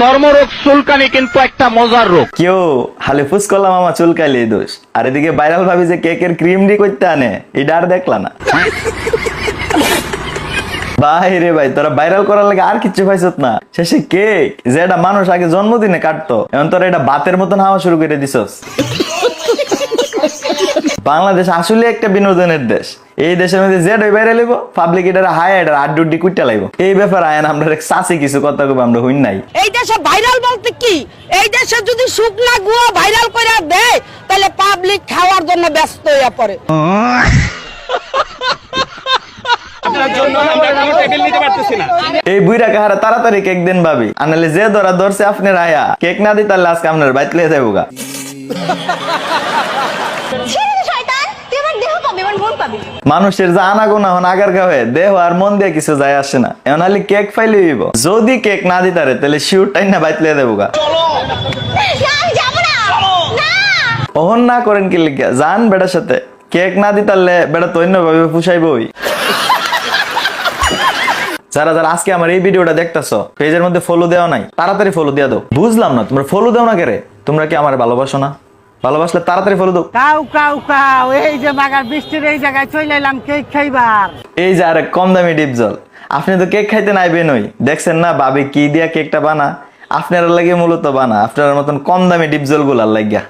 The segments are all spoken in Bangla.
চর্মরোগ চুলকানি কিন্তু একটা মজার রোগ। কেউ হালে ফুস করলাম, আমার চুলকাইলে দোষ। আর এদিকে ভাইরাল ভাবি যে কেকের ক্রিম ডি করতে আনে, এটা আর দেখলা না। ভাই ভাই, তোরা ভাইরাল করার লাগে আর কিচ্ছু পাইছত না। শেষে কেক যেটা মানুষ আগে জন্মদিনে কাটতো, এখন তোরা এটা বাতের মতন হাওয়া শুরু করে দিছস। বাংলাদেশ আসলে একটা বিনোদনের দেশ। এই দেশের মধ্যে যে বাইরে লিব পাবলিক এটার হাই এটার আড্ডুড্ডি কুইটা লাগবো এই ব্যাপার আয়ন আমরা সাসি কিছু কথা কব আমরা হইন নাই। এই দেশে ভাইরাল বলতে কি? এই দেশে যদি শুকনা গুয়া ভাইরাল করে দেয় তাহলে পাবলিক খাওয়ার জন্য ব্যস্ত হয়ে পড়ে। এই বুইরা কাহারা তাড়াতাড়ি কেক দেন ভাবি। আনালে যে ধরা ধরছে আপনার আয়া কেক না দিই তাহলে আজকে আপনার বাইত লিয়ে যাব গা পাবি মানুষের যা আনাগোনা হন আগার গায়ে দেহ আর মন দিয়ে কিছু যায় আসে না। এখন খালি কেক ফাইলে হইব। যদি কেক না দিতারে তাহলে শিউর টাইম না বাইত লিয়ে দেবো গা। না আমি যাব না। না। ওহন না করেন কি লিখিয়া যান বেটার সাথে। কেক না দিতারলে বেটা তৈন্য ভাবে পুষাইবই। যারা যারা আজকে আমার এই ভিডিওটা দেখতেছো পেজের মধ্যে ফলো দেওয়া নাই তাড়াতাড়ি ফলো দিয়া দাও। বুঝলাম না তোমরা ফলো দাও না কেরে? তোমরা কি আমার ভালোবাসো না? ভালোবাসলে তাড়াতাড়ি ফলো দাও। কাউ কাউ কাউ এই যে মাগার বৃষ্টির এই জায়গায় চলে এলাম কেক খাইবার। এই যে আরেক কম দামি ডিপ জল। আপনি তো কেক খাইতে নাইবেন ওই দেখছেন না ভাবি কি দিয়া কেকটা বানা? আপনার লাগে মূলত বানা। আপনার মতন কম দামি ডিপ জলগুলার লাগিয়া।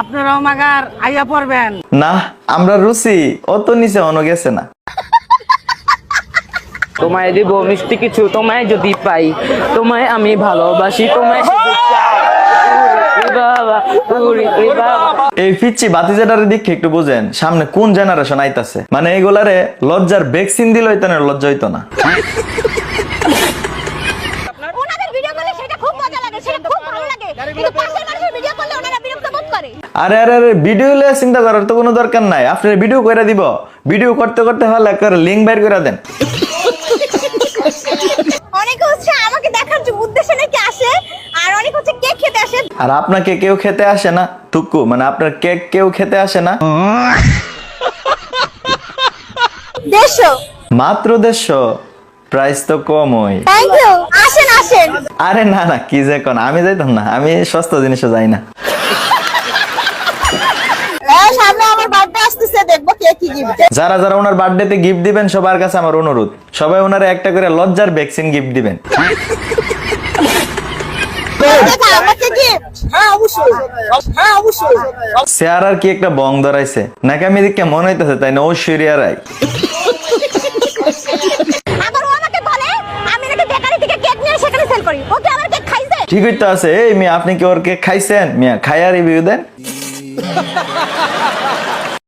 আপনারাও মাগার আইয়া পড়বেন। না আমরা রুচি। অত নিচে অন গেছে না। তোমায় দিব মিষ্টি কিছু তোমায় যদি পাই তোমায় আমি ভালোবাসি তোমায় শুধু চাই। এই পিচ্ছি বাতিজাটারে দিকে একটু বুঝেন সামনে কোন জেনারেশন আইতাছে? মানে এগুলারে লজ্জার ভ্যাকসিন দিল হইতো না লজ্জা হইতো না। করে। আরে আরে আরে ভিডিও লিয়ে চিন্তা করার তো কোনো দরকার নাই। আপনি ভিডিও করে দিব। ভিডিও করতে করতে হলে একবার লিঙ্ক বাইর করে দেন। অনেকে হচ্ছে আমাকে দেখার উদ্দেশ্যে নাকি অনেক হচ্ছে কেক খেতে আসে। আর আপনাকে কেউ খেতে আসে না টুকু মানে আপনার কেক কেউ খেতে আসে না। দেড়শো। মাত্র দেড়শো প্রাইস তো কম ওই থ্যাংক ইউ আসেন আসেন। আরে না না কি যে কোন আমি যাইতাম না আমি সস্তা জিনিসও যাই না। সামনে আমার বার্থডে আসতেছে দেখব কে কি গিফট যারা যারা ওনার বার্থডেতে গিফট দিবেন সবার কাছে আমার অনুরোধ সবাই ওনারে একটা করে লজ্জার ভ্যাকসিন গিফট দিবেন। দেখা চেয়ার আর কি একটা বং ধরাইছে? নাকি আমি দিকে মনে হইতেছে তাই না রায় ও কেক খাইছে? ঠিকই তো আছে এই মিয়া আপনি কি ওর কেক খাইছেন? মিয়া খাইয়া রিভিউ দেন।